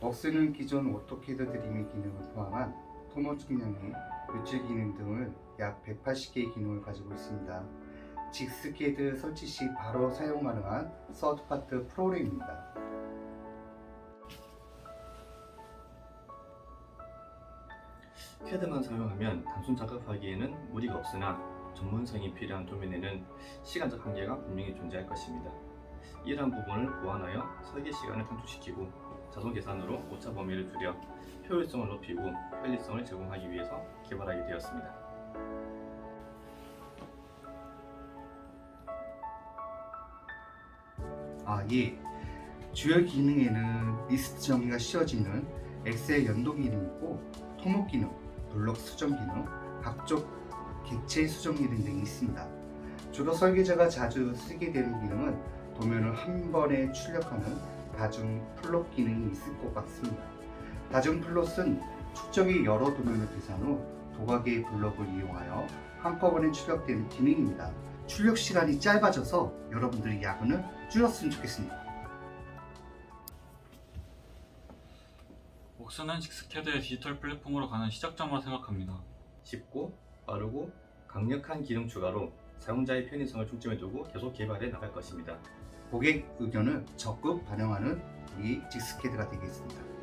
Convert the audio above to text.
웍스는 기존 오토캐드 드림의 기능을 포함한 토너 측량의 묘질 기능 등을 약 180개의 기능을 가지고 있습니다. 직스캐드 설치 시 바로 사용 가능한 서드파트 프로그램입니다. 캐드만 사용하면 단순 작업하기에는 무리가 없으나 전문성이 필요한 도면에는 시간적 한계가 분명히 존재할 것입니다. 이러한 부분을 보완하여 설계 시간을 단축시키고 자동 계산으로 오차 범위를 줄여 효율성을 높이고 편리성을 제공하기 위해서 개발하게 되었습니다. 아, 예. 주요 기능에는 리스트 정의가 쉬워지는 엑셀 연동 기능이 있고 토목 기능, 블록 수정 기능, 각종 객체 수정 기능 등이 있습니다. 주로 설계자가 자주 쓰게 되는 기능은 도면을 한 번에 출력하는 다중 플롯 기능이 있을 것 같습니다. 다중 플롯은 축적의 여러 도면을 계산 후 도각의 블록을 이용하여 한꺼번에 출력되는 기능입니다. 출력 시간이 짧아져서 여러분들이 야근을 줄였으면 좋겠습니다. 웍스는 식스캐드의 디지털 플랫폼으로 가는 시작점으로 생각합니다. 쉽고 빠르고 강력한 기능 추가로 사용자의 편의성을 중점에 두고 계속 개발해 나갈 것입니다. 고객 의견을 적극 반영하는 우리 직스캐드가 되겠습니다.